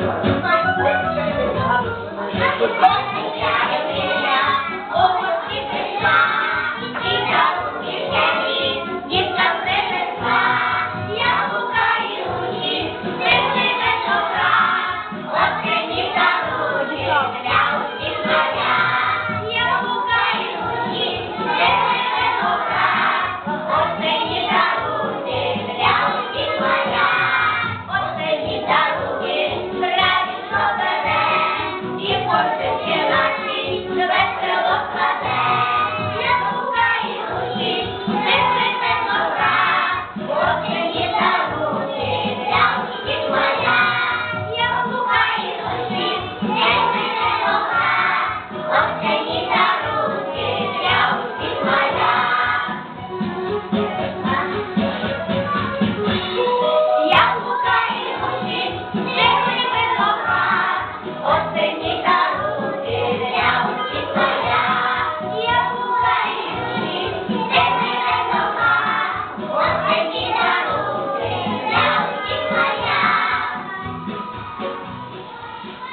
Thank you.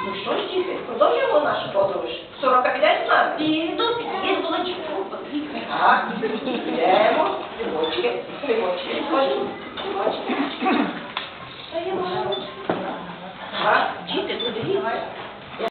Ну продовжуємо нашу подорож. Сорока піде з нами. Піду, піду, булочку. Так, підемо. Сливочки, сливочки. Сливочки. Та я можу. Так, діти, подивіться.